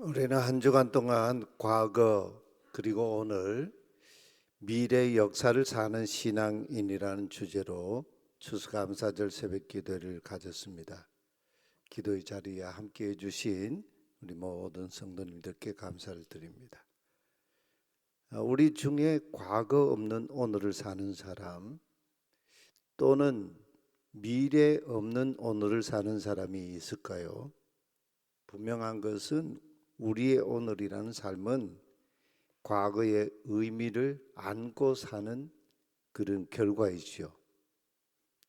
우리는 한 주간 동안 과거 그리고 오늘 미래 역사를 사는 신앙인이라는 주제로 추수감사절 새벽 기도를 가졌습니다. 기도의 자리에 함께 해 주신 우리 모든 성도님들께 감사를 드립니다. 아, 우리 중에 과거 없는 오늘을 사는 사람 또는 미래 없는 오늘을 사는 사람이 있을까요? 분명한 것은 우리의 오늘이라는 삶은 과거의 의미를 안고 사는 그런 결과이지요.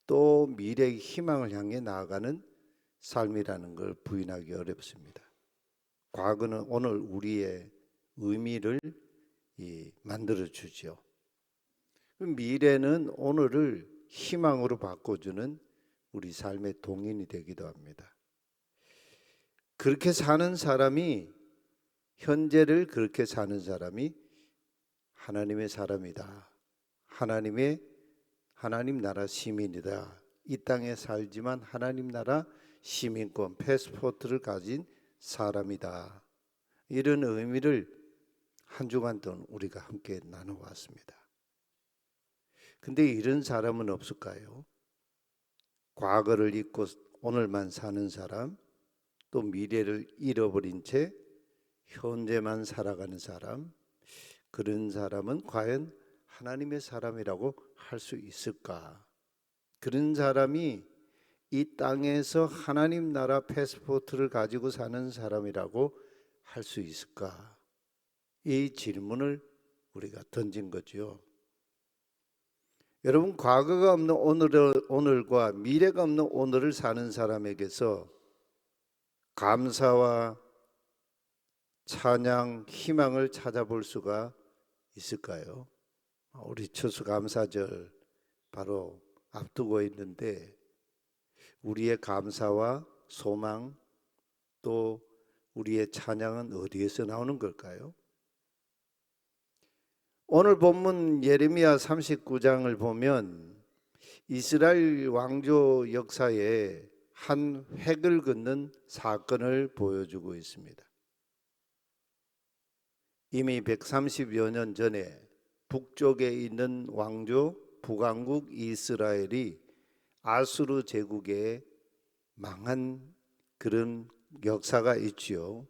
또 미래의 희망을 향해 나아가는 삶이라는 걸 부인하기 어렵습니다. 과거는 오늘 우리의 의미를 만들어 주죠. 미래는 오늘을 희망으로 바꿔주는 우리 삶의 동인이 되기도 합니다. 그렇게 사는 사람이 현재를 그렇게 사는 사람이 하나님의 사람이다. 하나님의 하나님 나라 시민이다. 이 땅에 살지만 하나님 나라 시민권 패스포트를 가진 사람이다. 이런 의미를 한 주간 동안 우리가 함께 나눠왔습니다. 근데 이런 사람은 없을까요? 과거를 잊고 오늘만 사는 사람, 또 미래를 잃어버린 채 현재만 살아가는 사람, 그런 사람은 과연 하나님의 사람이라고 할 수 있을까? 그런 사람이 이 땅에서 하나님 나라 패스포트를 가지고 사는 사람이라고 할 수 있을까? 이 질문을 우리가 던진 거죠. 여러분 과거가 없는 오늘을, 오늘과 미래가 없는 오늘을 사는 사람에게서 감사와 찬양, 희망을 찾아볼 수가 있을까요? 우리 추수감사절 바로 앞두고 있는데 우리의 감사와 소망 또 우리의 찬양은 어디에서 나오는 걸까요? 오늘 본문 예레미야 39장을 보면 이스라엘 왕조 역사에 한 획을 긋는 사건을 보여주고 있습니다. 이미 130여 년 전에 북쪽에 있는 왕조 북왕국 이스라엘이 아수르 제국에 망한 그런 역사가 있지요.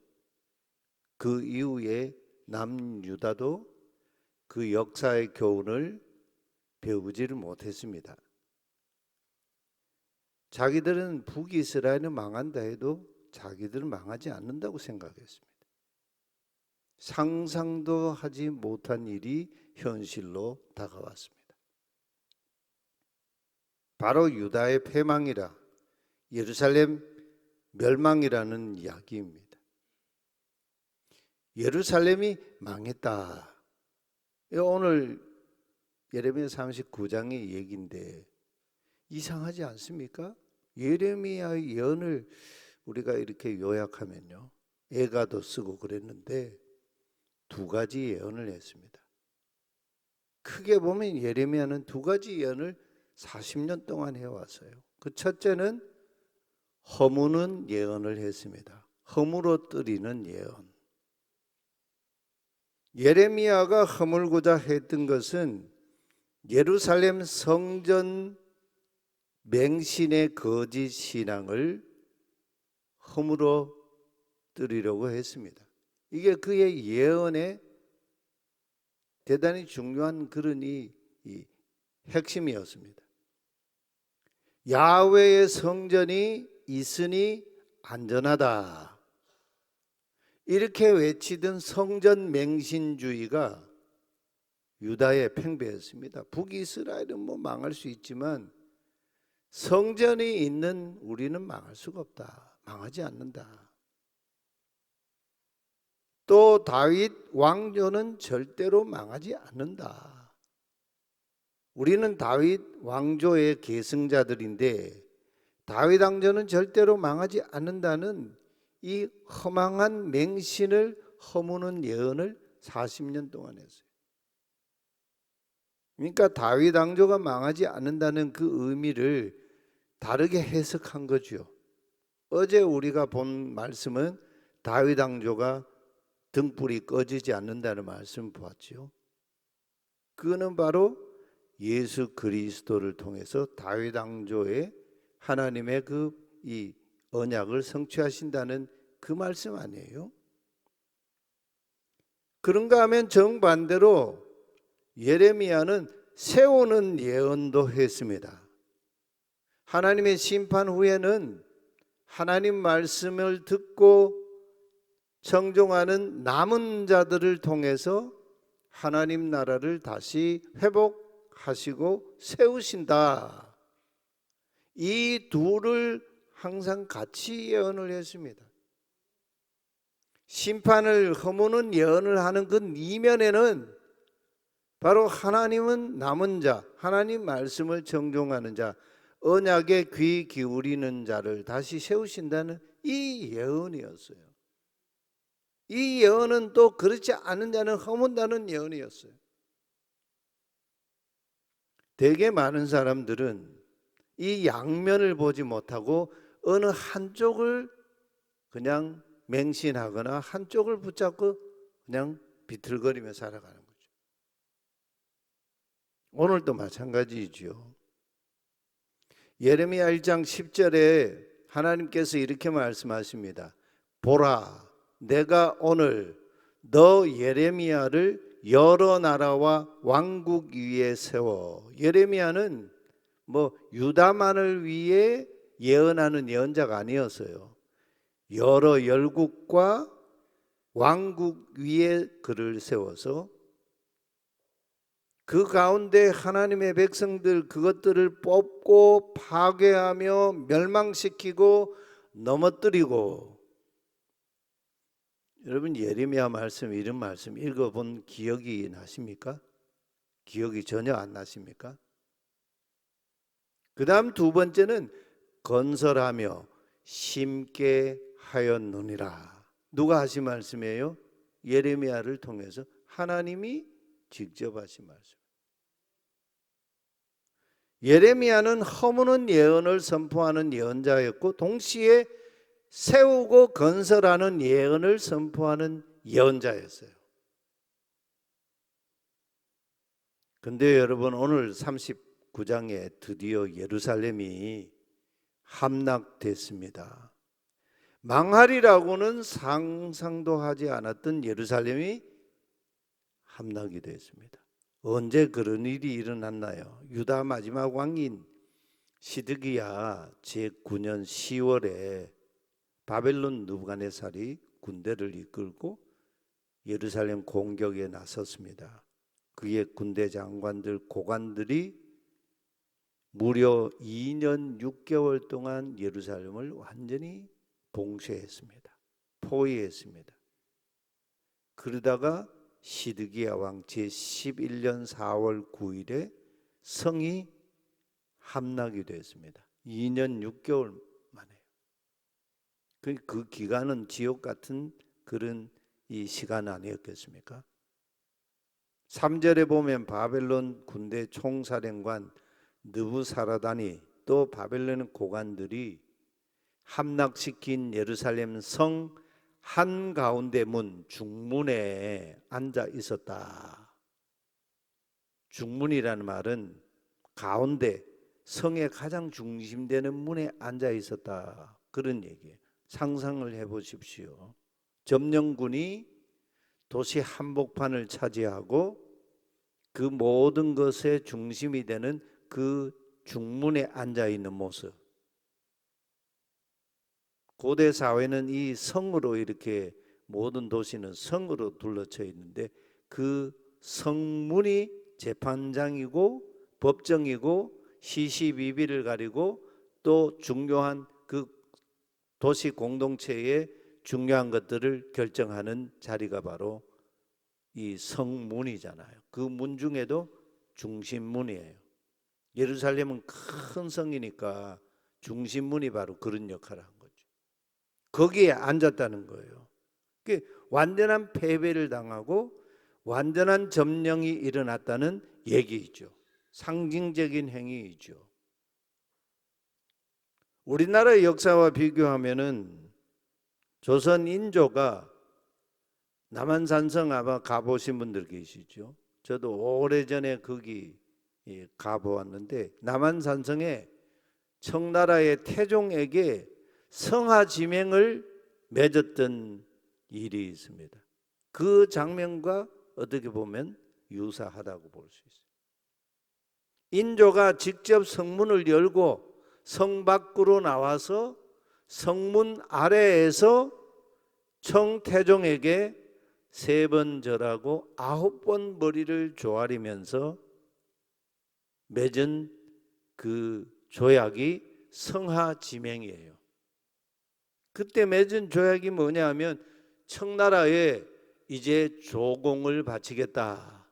그 이후에 남유다도 그 역사의 교훈을 배우지를 못했습니다. 자기들은 북이스라엘은 망한다 해도 자기들은 망하지 않는다고 생각했습니다. 상상도 하지 못한 일이 현실로 다가왔습니다. 바로 유다의 패망이라 예루살렘 멸망이라는 이야기입니다. 예루살렘이 망했다. 오늘 예레미야 39장의 얘기인데 이상하지 않습니까? 예레미야의 예언을 우리가 이렇게 요약하면요. 애가도 쓰고 그랬는데 두 가지 예언을 했습니다. 크게 보면 예레미야는 두 가지 예언을 40년 동안 해왔어요. 그 첫째는 허무는 예언을 했습니다. 허물어뜨리는 예언. 예레미야가 허물고자 했던 것은 예루살렘 성전 맹신의 거짓 신앙을 허물어 뜨리려고 했습니다. 이게 그의 예언의 대단히 중요한 그런 이, 이 핵심이었습니다. 야외의 성전이 있으니 안전하다. 이렇게 외치던 성전 맹신주의가 유다에 팽배했습니다. 북이스라엘은 뭐 망할 수 있지만 성전이 있는 우리는 망할 수가 없다. 망하지 않는다. 또 다윗 왕조는 절대로 망하지 않는다. 우리는 다윗 왕조의 계승자들인데 다윗 왕조는 절대로 망하지 않는다는 이 허망한 맹신을 허무는 예언을 40년 동안 했어요. 그러니까 다윗 왕조가 망하지 않는다는 그 의미를 다르게 해석한 거죠. 어제 우리가 본 말씀은 다윗 왕조가 등불이 꺼지지 않는다는 말씀 보았지요. 그는 바로 예수 그리스도를 통해서 다윗 왕조의 하나님의 그 이 언약을 성취하신다는 그 말씀 아니에요? 그런가 하면 정반대로 예레미야는 세우는 예언도 했습니다. 하나님의 심판 후에는 하나님 말씀을 듣고 청종하는 남은 자들을 통해서 하나님 나라를 다시 회복하시고 세우신다. 이 둘을 항상 같이 예언을 했습니다. 심판을 허무는 예언을 하는 그 이면에는 바로 하나님은 남은 자, 하나님 말씀을 정종하는 자, 언약에 귀 기울이는 자를 다시 세우신다는 이 예언이었어요. 이 예언은 또 그렇지 않은 자는 허문다는 예언이었어요. 되게 많은 사람들은 이 양면을 보지 못하고 어느 한쪽을 그냥 맹신하거나 한쪽을 붙잡고 그냥 비틀거리며 살아가는 거죠. 오늘도 마찬가지지요. 예레미야 1장 10절에 하나님께서 이렇게 말씀하십니다. 보라, 내가 오늘 너 예레미야를 여러 나라와 왕국 위에 세워. 예레미야는 뭐 유다만을 위해 예언하는 예언자가 아니었어요. 여러 열국과 왕국 위에 그를 세워서 그 가운데 하나님의 백성들 그것들을 뽑고 파괴하며 멸망시키고 넘어뜨리고 여러분 예레미야 말씀 이런 말씀 읽어본 기억이 나십니까? 기억이 전혀 안 나십니까? 그 다음 두 번째는 건설하며 심게 하였느니라. 누가 하신 말씀이에요? 예레미야를 통해서 하나님이 직접 하신 말씀. 예레미야는 허무는 예언을 선포하는 예언자였고 동시에 세우고 건설하는 예언을 선포하는 예언자였어요. 근데 여러분 오늘 39장에 드디어 예루살렘이 함락됐습니다. 망하리라고는 상상도 하지 않았던 예루살렘이 함락이 됐습니다. 언제 그런 일이 일어났나요? 유다 마지막 왕인 시드기야 제9년 10월에 바벨론 누부갓네살이 군대를 이끌고 예루살렘 공격에 나섰습니다. 그의 군대 장관들 고관들이 무려 2년 6개월 동안 예루살렘을 완전히 봉쇄했습니다. 포위했습니다. 그러다가 시드기야 왕 제11년 4월 9일에 성이 함락이 됐습니다. 2년 6개월 만에. 그, 그 기간은 지옥 같은 그런 이 시간 아니었겠습니까? 3절에 보면 바벨론 군대 총사령관 느부사라단이 또 바벨론 고관들이 함락시킨 예루살렘 성 한가운데 문 중문에 앉아 있었다. 중문이라는 말은 가운데 성의 가장 중심되는 문에 앉아 있었다. 그런 얘기예요. 상상을 해 보십시오. 점령군이 도시 한복판을 차지하고 그 모든 것의 중심이 되는 그 중문에 앉아 있는 모습. 고대 사회는 이 성으로 이렇게 모든 도시는 성으로 둘러쳐 있는데 그 성문이 재판장이고 법정이고 시시비비를 가리고 또 중요한 그 도시 공동체의 중요한 것들을 결정하는 자리가 바로 이 성문이잖아요. 그 문 중에도 중심문이에요. 예루살렘은 큰 성이니까 중심문이 바로 그런 역할을 한 거죠. 거기에 앉았다는 거예요. 그 완전한 패배를 당하고 완전한 점령이 일어났다는 얘기이죠. 상징적인 행위이죠. 우리나라의 역사와 비교하면은 조선 인조가 남한산성 아마 가보신 분들 계시죠? 저도 오래전에 거기 예, 가보았는데 남한산성에 청나라의 태종에게 성하 지명을 맺었던 일이 있습니다. 그 장면과 어떻게 보면 유사하다고 볼 수 있어요. 인조가 직접 성문을 열고 성 밖으로 나와서 성문 아래에서 청태종에게 세 번 절하고 아홉 번 머리를 조아리면서 맺은 그 조약이 성하 지명이에요. 그때 맺은 조약이 뭐냐 하면 청나라에 이제 조공을 바치겠다.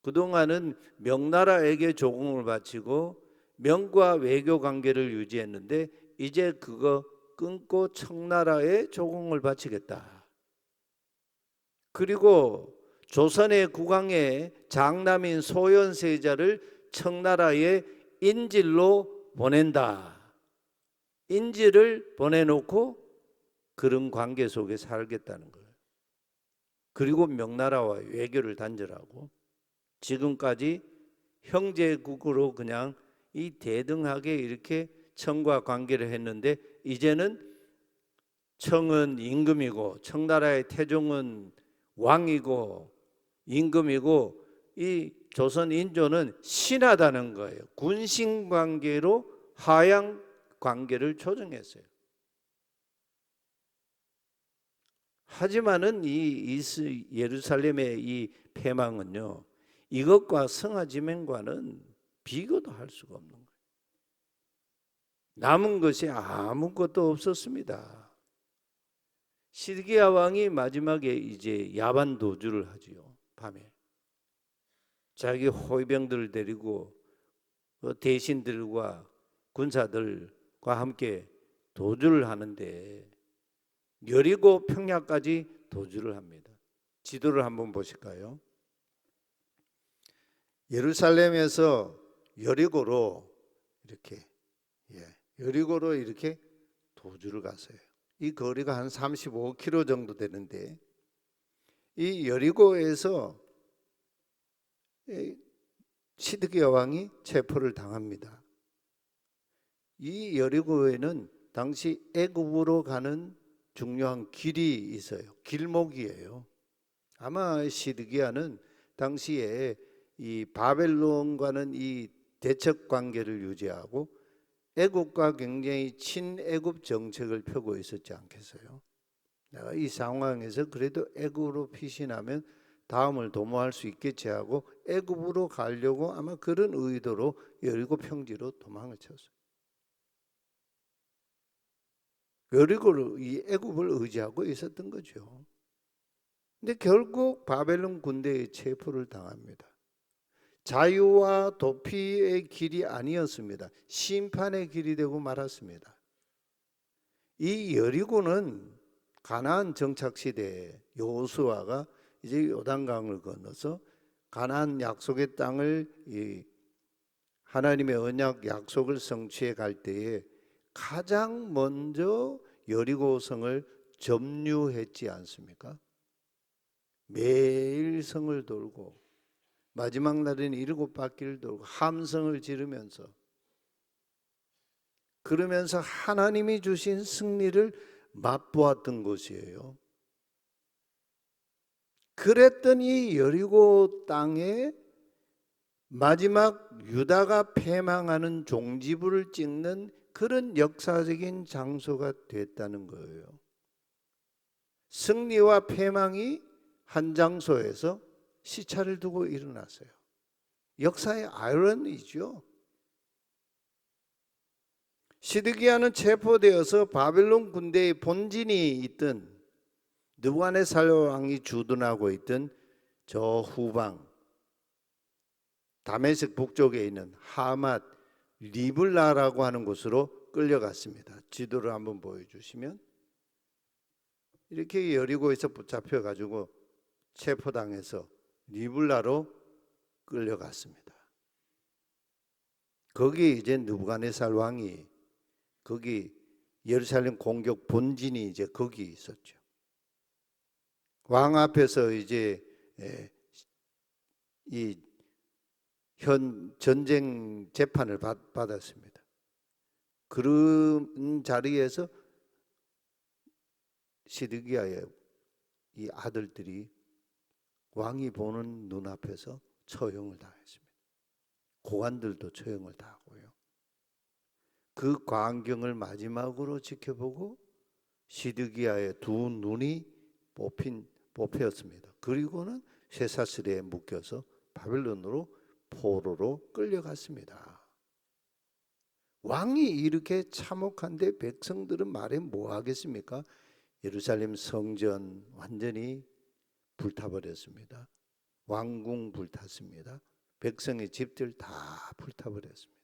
그동안은 명나라에게 조공을 바치고 명과 외교 관계를 유지했는데 이제 그거 끊고 청나라에 조공을 바치겠다. 그리고 조선의 국왕의 장남인 소현세자를 청나라에 인질로 보낸다. 인질을 보내놓고 그런 관계 속에 살겠다는 거예요. 그리고 명나라와 외교를 단절하고 지금까지 형제국으로 그냥 이 대등하게 이렇게 청과 관계를 했는데 이제는 청은 임금이고 청나라의 태종은 왕이고 임금이고 이 조선 인조는 신하다는 거예요. 군신 관계로 하양 관계를 조정했어요. 하지만은 이 예루살렘의 이 폐망은요. 이것과 성하 지명과는 비교도 할 수가 없는 거예요. 남은 것이 아무것도 없었습니다. 시드기야 왕이 마지막에 이제 야반 도주를 하지요. 밤에 자기 호위병들을 데리고 그 대신들과 군사들과 함께 도주를 하는데 여리고 평야까지 도주를 합니다. 지도를 한번 보실까요? 예루살렘에서 여리고로 이렇게 예, 여리고로 이렇게 도주를 갔어요. 이 거리가 한 35km 정도 되는데 이 여리고에서 시드기야 왕이 체포를 당합니다. 이 여리고에는 당시 애굽으로 가는 중요한 길이 있어요. 길목이에요. 아마 시드기야는 당시에 이 바벨론과는 이 대척 관계를 유지하고 애국과 굉장히 친애국 정책을 펴고 있었지 않겠어요? 내가 이 상황에서 그래도 애국으로 피신하면 다음을 도모할 수 있겠지 하고 애굽으로 가려고 아마 그런 의도로 여리고 평지로 도망을 쳤어요. 여리고를 이 애굽을 의지하고 있었던 거죠. 근데 결국 바벨론 군대의 체포를 당합니다. 자유와 도피의 길이 아니었습니다. 심판의 길이 되고 말았습니다. 이 여리고는 가나안 정착 시대에 여호수아가 이제 요단강을 건너서 가나안 약속의 땅을 이 하나님의 언약 약속을 성취해 갈 때에 가장 먼저 여리고성을 점유했지 않습니까? 매일 성을 돌고 마지막 날에는 일곱 바퀴를 돌고 함성을 지르면서 그러면서 하나님이 주신 승리를 맛보았던 곳이에요. 그랬더니 여리고 땅에 마지막 유다가 패망하는 종지부를 찍는 그런 역사적인 장소가 됐다는 거예요. 승리와 패망이 한 장소에서 시차를 두고 일어났어요. 역사의 아이러니죠. 시드기야는 체포되어서 바벨론 군대의 본진이 있던 느부갓네살 왕이 주둔하고 있던 저 후방 다메섹 북쪽에 있는 하맛 리블라라고 하는 곳으로 끌려갔습니다. 지도를 한번 보여주시면 이렇게 여리고에서 붙잡혀 가지고 체포당해서 리블라로 끌려갔습니다. 거기 이제 느부갓네살 왕이 거기 예루살렘 공격 본진이 이제 거기 있었죠. 왕 앞에서 이제 예, 이현 전쟁 재판을 받, 받았습니다. 그런 자리에서 시드기야의 이 아들들이 왕이 보는 눈앞에서 처형을 당했습니다. 고관들도 처형을 당하고요. 그 광경을 마지막으로 지켜보고 시드기야의 두 눈이 뽑힌 뽑혔습니다. 그리고는 쇠사슬에 묶여서 바벨론으로 포로로 끌려갔습니다. 왕이 이렇게 참혹한데 백성들은 말해 뭐 하겠습니까? 예루살렘 성전 완전히 불타버렸습니다. 왕궁 불탔습니다. 백성의 집들 다 불타버렸습니다.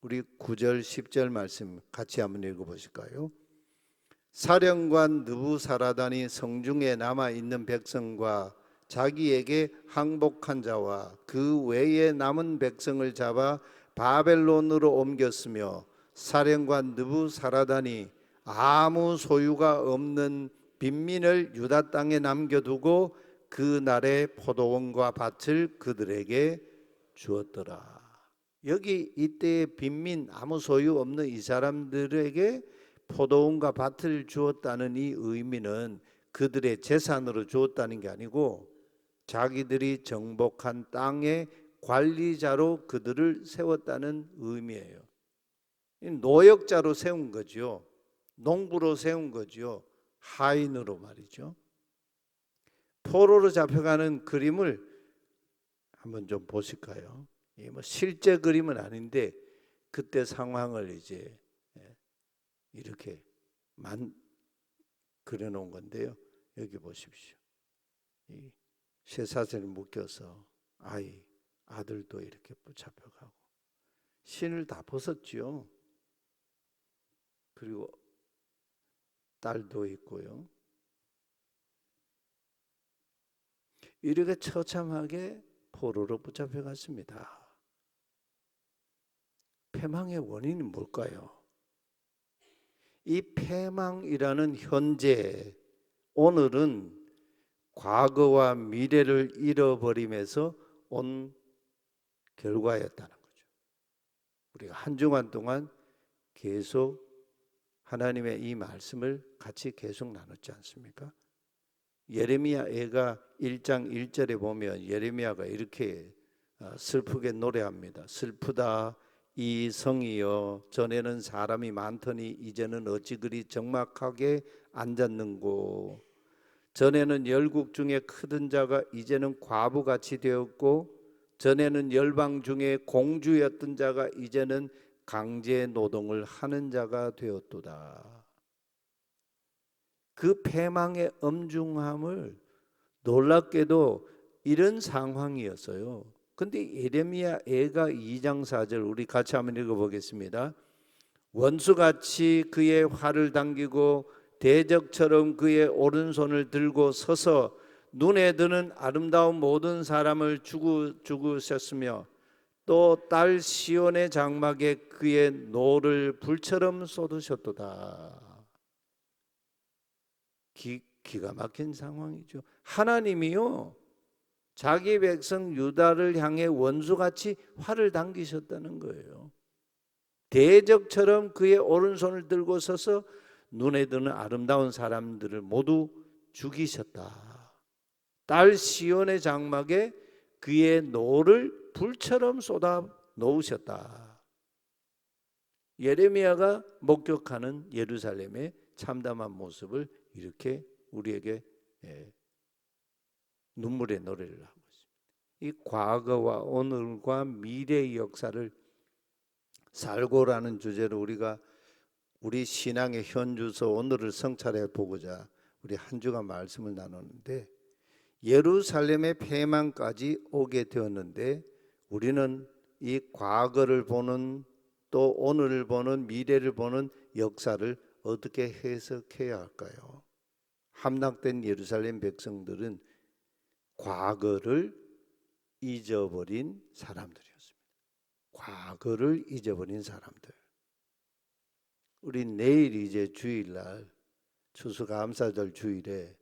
우리 9절 10절 말씀 같이 한번 읽어 보실까요? 사령관 느부사라단이 성중에 남아 있는 백성과 자기에게 항복한 자와 그 외에 남은 백성을 잡아 바벨론으로 옮겼으며 사령관 느부사라단이 아무 소유가 없는 빈민을 유다 땅에 남겨두고 그 날에 포도원과 밭을 그들에게 주었더라. 여기 이때의 빈민 아무 소유 없는 이 사람들에게 포도원과 밭을 주었다는 이 의미는 그들의 재산으로 주었다는 게 아니고 자기들이 정복한 땅의 관리자로 그들을 세웠다는 의미예요. 노역자로 세운 거죠. 농부로 세운 거죠. 하인으로 말이죠. 포로로 잡혀가는 그림을 한번 좀 보실까요? 뭐 실제 그림은 아닌데 그때 상황을 이제 예, 이렇게 만 그려놓은 건데요. 여기 보십시오. 이 쇠사슬을 묶여서 아이 아들도 이렇게 붙잡혀가고 신을 다 벗었지요. 그리고 딸도 있고요. 이렇게 처참하게 포로로 붙잡혀 갔습니다. 패망의 원인이 뭘까요? 이 패망이라는 현재 오늘은 과거와 미래를 잃어버림에서 온 결과였다는 거죠. 우리가 한 주간 동안 계속 하나님의 이 말씀을 같이 계속 나눴지 않습니까? 예레미야 애가 1장 1절에 보면 예레미야가 이렇게 어, 슬프게 노래합니다. 슬프다 이 성이여 전에는 사람이 많더니 이제는 어찌 그리 적막하게 앉았는고 전에는 열국 중에 크던 자가 이제는 과부같이 되었고 전에는 열방 중에 공주였던 자가 이제는 강제 노동을 하는 자가 되었도다. 그 패망의 엄중함을 놀랍게도 이런 상황이었어요. 근데 예레미야 애가 2장 4절 우리 같이 한번 읽어 보겠습니다. 원수같이 그의 활을 당기고 대적처럼 그의 오른손을 들고 서서 눈에 드는 아름다운 모든 사람을 죽으, 죽으셨으며 또 딸 시온의 장막에 그의 노를 불처럼 쏟으셨도다. 기, 기가 막힌 상황이죠. 하나님이요. 자기 백성 유다를 향해 원수같이 활을 당기셨다는 거예요. 대적처럼 그의 오른손을 들고 서서 눈에 드는 아름다운 사람들을 모두 죽이셨다. 딸 시온의 장막에 그의 노를 불처럼 쏟아 놓으셨다. 예레미야가 목격하는 예루살렘의 참담한 모습을 이렇게 우리에게 예, 눈물의 노래를 하고 있습니다. 이 과거와 오늘과 미래의 역사를 살고라는 주제로 우리가 우리 신앙의 현주소 오늘을 성찰해 보고자 우리 한 주간 말씀을 나누는데 예루살렘의 폐망까지 오게 되었는데 우리는 이 과거를 보는 또 오늘을 보는 미래를 보는 역사를 어떻게 해석해야 할까요? 함락된 예루살렘 백성들은 과거를 잊어버린 사람들이었습니다. 과거를 잊어버린 사람들. 우리 내일 이제 주일날 추수감사절 주일에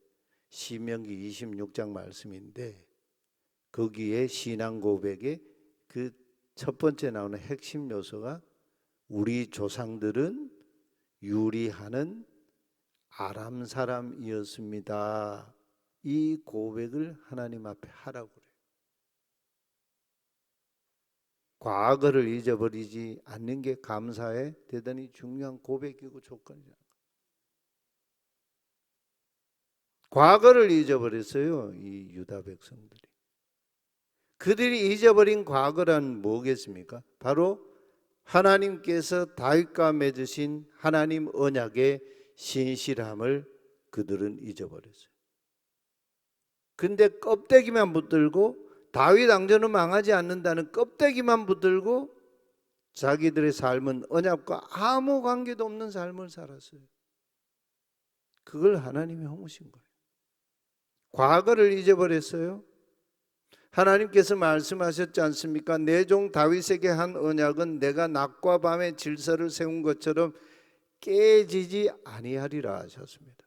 시명기 26장 말씀인데 거기에 신앙 고백의 그 첫 번째 나오는 핵심 요소가 우리 조상들은 유리하는 아람 사람이었습니다. 이 고백을 하나님 앞에 하라고 그래요. 과거를 잊어버리지 않는 게 감사의 대단히 중요한 고백이고 조건이잖아요. 과거를 잊어버렸어요. 이 유다 백성들이. 그들이 잊어버린 과거란 뭐겠습니까? 바로 하나님께서 다윗과 맺으신 하나님 언약의 신실함을 그들은 잊어버렸어요. 근데 껍데기만 붙들고 다윗 왕조는 망하지 않는다는 껍데기만 붙들고 자기들의 삶은 언약과 아무 관계도 없는 삶을 살았어요. 그걸 하나님이 허무신 거예요. 과거를 잊어버렸어요. 하나님께서 말씀하셨지 않습니까? 내 종 다윗에게 한 언약은 내가 낮과 밤의 질서를 세운 것처럼 깨지지 아니하리라 하셨습니다.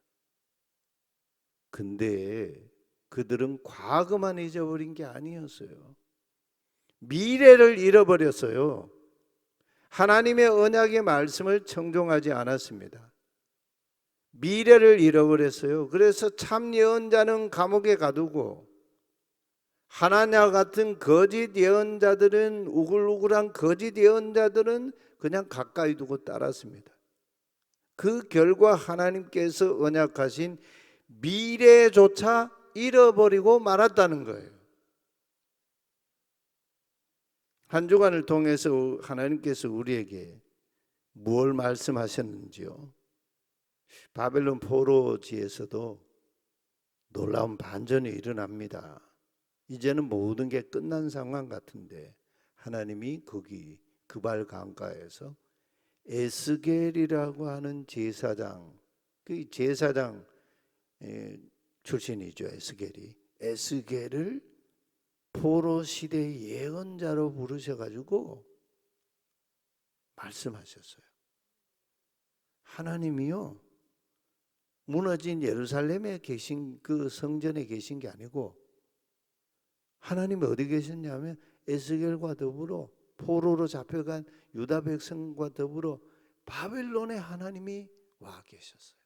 근데 그들은 과거만 잊어버린 게 아니었어요. 미래를 잃어버렸어요. 하나님의 언약의 말씀을 청종하지 않았습니다. 미래를 잃어버렸어요. 그래서 참 예언자는 감옥에 가두고 하나냐 같은 거짓 예언자들은 우글우글한 거짓 예언자들은 그냥 가까이 두고 따랐습니다. 그 결과 하나님께서 언약하신 미래조차 잃어버리고 말았다는 거예요. 한 주간을 통해서 하나님께서 우리에게 무엇 말씀하셨는지요? 바벨론 포로지에서도 놀라운 반전이 일어납니다. 이제는 모든 게 끝난 상황 같은데 하나님이 거기 그발 강가에서 에스겔이라고 하는 제사장 그 제사장 출신이죠 에스겔이 에스겔을 포로 시대 예언자로 부르셔가지고 말씀하셨어요. 하나님이요 무너진 예루살렘에 계신 그 성전에 계신 게 아니고 하나님이 어디 계셨냐면 에스겔과 더불어 포로로 잡혀간 유다 백성과 더불어 바벨론에 하나님이 와 계셨어요.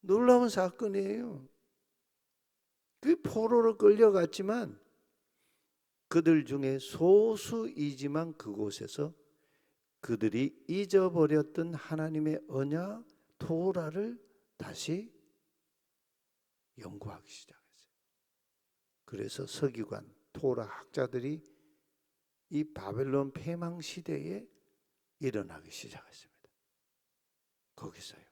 놀라운 사건이에요. 그 포로로 끌려갔지만 그들 중에 소수이지만 그곳에서 그들이 잊어버렸던 하나님의 언약 토라를 다시 연구하기 시작했어요. 그래서 서기관 토라 학자들이 이 바벨론 폐망 시대에 일어나기 시작했습니다. 거기서요.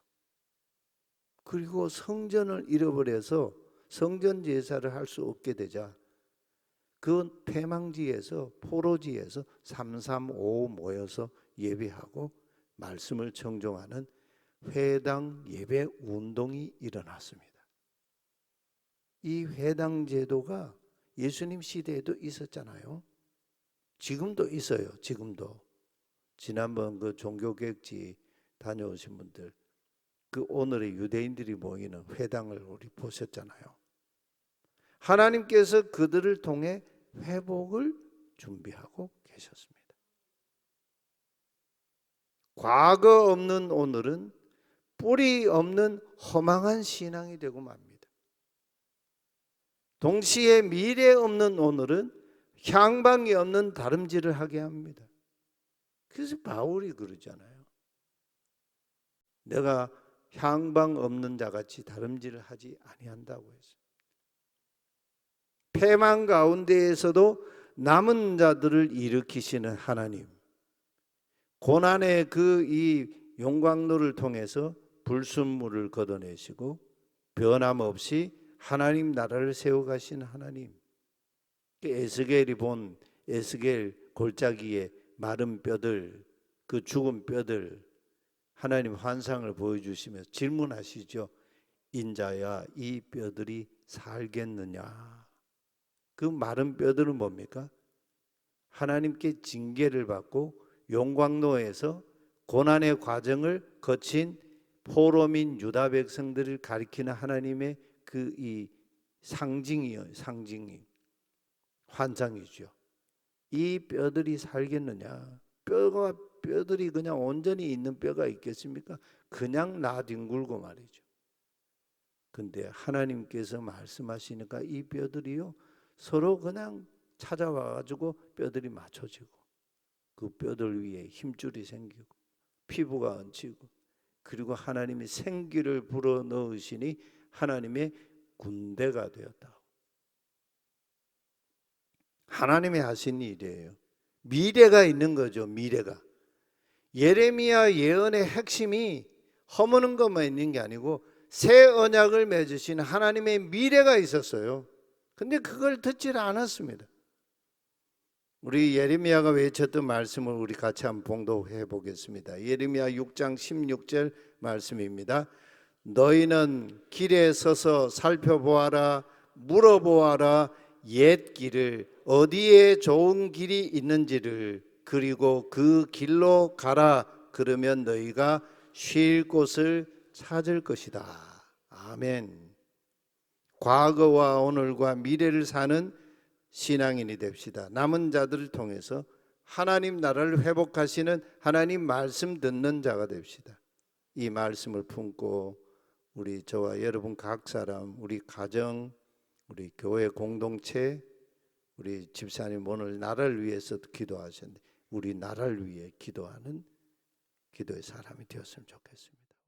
그리고 성전을 잃어버려서 성전 제사를 할 수 없게 되자 그 폐망지에서 포로지에서 335 모여서 예배하고 말씀을 청종하는 회당 예배 운동이 일어났습니다. 이 회당 제도가 예수님 시대에도 있었잖아요. 지금도 있어요. 지금도. 지난번 그 종교개혁지 다녀오신 분들 그 오늘의 유대인들이 모이는 회당을 우리 보셨잖아요. 하나님께서 그들을 통해 회복을 준비하고 계셨습니다. 과거 없는 오늘은 뿌리 없는 허망한 신앙이 되고 맙니다. 동시에 미래 없는 오늘은 향방이 없는 다름질을 하게 합니다. 그래서 바울이 그러잖아요. 내가 향방 없는 자 같이 다름질을 하지 아니한다고 했어요. 패망 가운데에서도 남은 자들을 일으키시는 하나님. 고난의 그 이 용광로를 통해서 불순물을 걷어내시고 변함없이 하나님 나라를 세워 가신 하나님. 그 에스겔이 본 에스겔 골짜기에 마른 뼈들, 그 죽은 뼈들 하나님 환상을 보여주시며 질문하시죠. 인자야 이 뼈들이 살겠느냐? 그 마른 뼈들은 뭡니까? 하나님께 징계를 받고 용광로에서 고난의 과정을 거친 포로민 유다 백성들을 가리키는 하나님의 그 이 상징이요, 상징이 환상이죠. 이 뼈들이 살겠느냐? 뼈가 뼈들이 그냥 온전히 있는 뼈가 있겠습니까? 그냥 나뒹굴고 말이죠. 근데 하나님께서 말씀하시니까 이 뼈들이요 서로 그냥 찾아와 가지고 뼈들이 맞춰지고 그 뼈들 위에 힘줄이 생기고 피부가 얹히고 그리고 하나님이 생기를 불어 넣으시니 하나님의 군대가 되었다. 하나님이 하신 일이에요. 미래가 있는 거죠. 미래가. 예레미야 예언의 핵심이 허무는 것만 있는 게 아니고 새 언약을 맺으신 하나님의 미래가 있었어요. 근데 그걸 듣지 않았습니다. 우리 예레미야가 외쳤던 말씀을 우리 같이 한번 봉독해 보겠습니다. 예레미야 6장 16절 말씀입니다. 너희는 길에 서서 살펴보아라 물어보아라 옛 길을 어디에 좋은 길이 있는지를 그리고 그 길로 가라 그러면 너희가 쉴 곳을 찾을 것이다. 아멘. 과거와 오늘과 미래를 사는 신앙인이 됩시다. 남은 자들을 통해서 하나님 나라를 회복하시는 하나님 말씀 듣는 자가 됩시다. 이 말씀을 품고 우리 저와 여러분 각 사람, 우리 가정, 우리 교회 공동체, 우리 집사님 오늘 나라를 위해서 기도하셨는데 우리 나라를 위해 기도하는 기도의 사람이 되었으면 좋겠습니다.